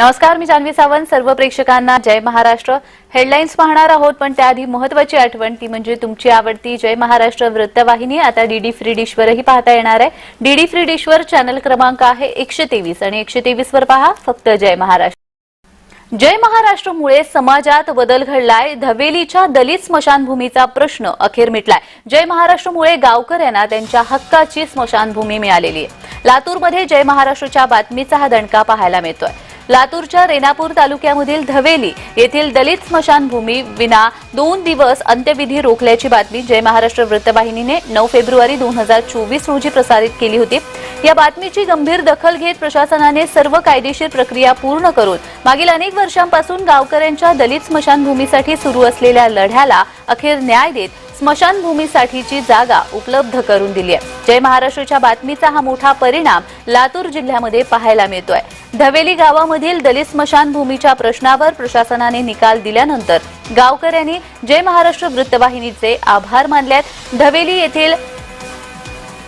नमस्कार मी जान्हवी सावंत. सर्व प्रेक्षकांना जय महाराष्ट्र. हेडलाईन्स पाहणार आहोत पण त्याआधी महत्वाची आठवण ती म्हणजे तुमची आवडती जय महाराष्ट्र वृत्तवाहिनी. आता डीडी फ्री डिशवरही पाहता येणार आहे. डीडी फ्री डिशवर चॅनल क्रमांक आहे एकशे तेवीस आणि एकशे तेवीस वर पहा फक्त जय महाराष्ट्र. जय महाराष्ट्रमुळे समाजात बदल घडलाय. धवेलीच्या दलित स्मशानभूमीचा प्रश्न अखेर मिटलाय. जय महाराष्ट्रमुळे गावकऱ्यांना त्यांच्या हक्काची स्मशानभूमी मिळालेली आहे. लातूरमध्ये जय महाराष्ट्रच्या बातमीचा हा दणका पाहायला मिळतोय. लातूरच्या रेणापूर तालुक्यामधील धवेली येथील दलित स्मशानभूमी विना दोन दिवस अंत्यविधी रोखल्याची बातमी जय महाराष्ट्र वृत्तवाहिनीने नऊ फेब्रुवारी दोन हजार चोवीस रोजी प्रसारित केली होती. या बातमीची गंभीर दखल घेत प्रशासनाने सर्व कायदेशीर प्रक्रिया पूर्ण करून मागील अनेक वर्षांपासून गावकऱ्यांच्या दलित स्मशानभूमीसाठी सुरू असलेल्या लढ्याला अखेर न्याय देत स्मशानभूमीसाठीची जागा उपलब्ध करून दिली आहे. जय महाराष्ट्रच्या बातमीचा हा मोठा परिणाम लातूर जिल्ह्यामध्ये पाहायला मिळतोय. धवेली गावामधील दलित स्मशानभूमीच्या प्रश्नावर प्रशासनाने निकाल दिल्यानंतर गावकऱ्यांनी जय महाराष्ट्र वृत्तवाहिनीचे आभार मानल्यात. धवेली येथील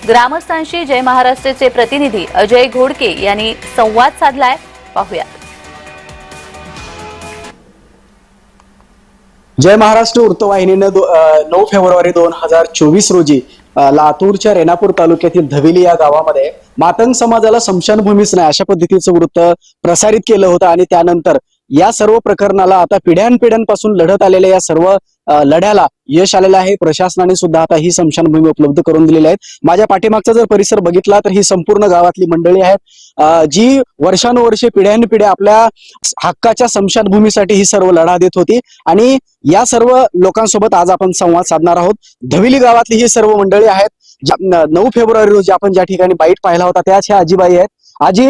ग्रामस्थांशी जय महाराष्ट्राचे प्रतिनिधी अजय घोडके यांनी संवाद साधलाय. पाहूया जय महाराष्ट्र वृत्तवाहिनीनं नऊ फेब्रुवारी दोन हजार चोवीस रोजी लातूरच्या रेणापूर तालुक्यातील धवेली या गावामध्ये मातंग समाजाला स्मशानभूमीच नाही अशा पद्धतीचं वृत्त प्रसारित केलं होतं आणि त्यानंतर या सर्व प्रकरणाला आता पिढ्यानपिढ्यांपासून लढत आलेल्या या सर्व लढ्याला यश आलेलं आहे. प्रशासनाने सुद्धा आता ही स्मशानभूमी उपलब्ध करून दिलेली आहेत. माझ्या पाठीमागचा जर परिसर बघितला तर ही संपूर्ण गावातली मंडळी आहेत. जी वर्षानुवर्षे पिढ्यानपिढ्या आपल्या हक्काच्या स्मशानभूमीसाठी ही सर्व लढा देत होती आणि या सर्व लोकांसोबत आज आपण संवाद साधणार आहोत. धविली गावातली ही सर्व मंडळी आहेत. ज्या- नऊ फेब्रुवारी रोजी आपण ज्या ठिकाणी बाईट पाहिला होता त्याच ह्या आजीबाई आहेत. आजी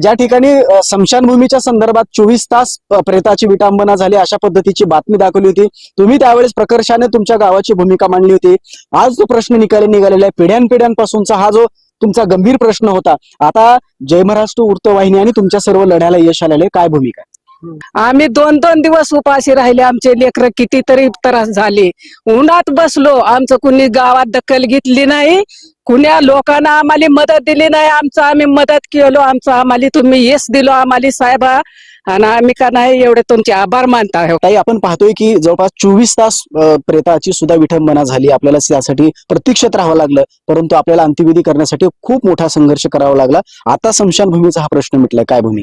ज्या ठिकाणी स्मशानभूमीच्या संदर्भात चोवीस तास प्रेताची विटंबना झाली अशा पद्धतीची बातमी दाखवली होती. तुम्ही त्यावेळेस प्रकर्षाने तुमच्या गावाची भूमिका मांडली होती. आज तो प्रश्न निकाली निघालेला आहे पिढ्यानपिढ्यांपासूनचा हा जो तुमचा गंभीर प्रश्न होता आता जय महाराष्ट्र वृत्तवाहिनी आणि तुमच्या सर्व लढ्याला यश आलेलं आहे काय भूमिका आम्ही दोन दोन दिवस उपाशी राहिले. आमचे लेकर कितीतरी त्रास झाले. उन्हात बसलो. आमचं कुणी गावात दखल घेतली नाही. कुण्या लोकांना आम्हाला मदत दिली नाही. आमचं आम्ही मदत केलो. आमचं आम्हाला तुम्ही यश दिलो आम्हाला साहेबा. आणि आम्ही का नाही एवढे तुमचे आभार मानता आहोत. आपण पाहतोय की जवळपास चोवीस तास प्रेताची सुद्धा विठंबना झाली. आपल्याला त्यासाठी प्रतीक्षेत राहावं लागलं. परंतु आपल्याला अंत्यविधी करण्यासाठी खूप मोठा संघर्ष करावा लागला. आता स्मशानभूमीचा हा प्रश्न मिटलाय काय भूमी?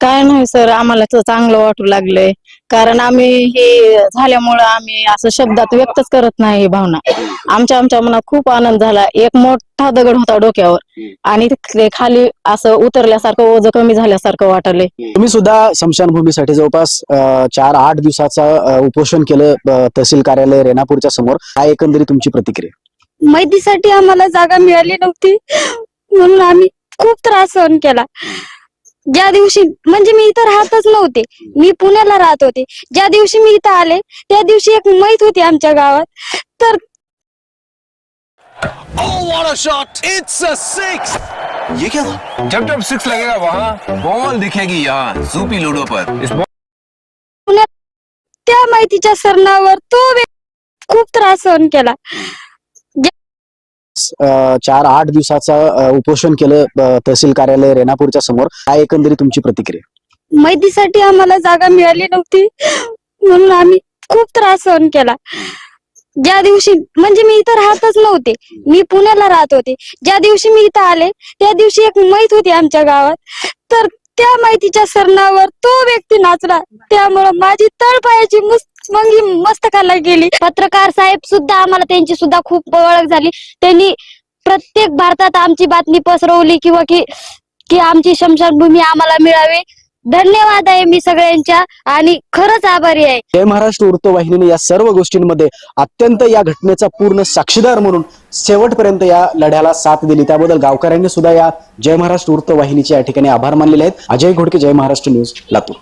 काय नाही सर आम्हाला तर चांगलं वाटू लागलंय. कारण आम्ही हे झाल्यामुळं आम्ही असं शब्दात व्यक्तच करत नाही ही भावना. आमच्या आमच्या मनात खूप आनंद झाला. एक मोठा दगड होता डोक्यावर. आणि ते खाली असं उतरल्यासारखं ओझ कमी झाल्यासारखं वाटलंय. तुम्ही सुद्धा स्मशानभूमीसाठी जवळपास अं, चार आठ दिवसाचा अं, उपोषण केलं अं, तहसील कार्यालय रेणापूरच्या समोर. काय एकंदरीत तुमची प्रतिक्रिया? माहितीसाठी आम्हाला जागा मिळाली नव्हती. म्हणून आम्ही खूप त्रास सहन केला. ज्या दिवशी म्हणजे मी इथं राहतच नव्हते. मी पुण्याला राहत होते. ज्या दिवशी मी इथं आले त्या दिवशी एक मैत होती आमच्या गावात. तर Oh, what a shot! It's a six! ये क्या था जब जब सिक्स लगेगा वहाँ बॉल दिखेगी यहाँ सूपी लूडो पर। इस पुण्यात त्या माहितीच्या सरणावर तो व्यक्ती खूप त्रास सहन केला. चार आठ दिवसाचा उपोषण केलं तहसील कार्यालय रेणापूरच्या समोर. काय एकंदरीत तुमची प्रतिक्रिया? माहितीसाठी आम्हाला जागा मिळाली नव्हती. म्हणून आम्ही खूप त्रास सहन केला. ज्या दिवशी म्हणजे मी इथं राहतच नव्हते. मी पुण्याला राहत होते. ज्या दिवशी मी इथं आले त्या दिवशी एक मैत होती आमच्या गावात. तर त्या माहितीच्या सरणावर तो व्यक्ती नाचला. त्यामुळं माझी तळपायाची मुस- मंगी मस्तकाला गेली. पत्रकार साहेब सुद्धा आम्हाला त्यांची सुद्धा खूप ओळख झाली. त्यांनी प्रत्येक भारतात आमची बातमी पसरवली किंवा की की आमची शमशानभूमी आम्हाला मिळावी. धन्यवाद आहे मी सगळ्यांच्या आणि खरंच आभारी आहे. जय महाराष्ट्र वृत्तवाहिनीने या सर्व गोष्टींमध्ये अत्यंत या घटनेचा पूर्ण साक्षीदार म्हणून शेवटपर्यंत या लढ्याला साथ दिली. त्याबद्दल गावकऱ्यांनी सुद्धा या जय महाराष्ट्र वृत्तवाहिनीचे या ठिकाणी आभार मानलेले आहेत. अजय घोडके जय महाराष्ट्र न्यूज लातूर.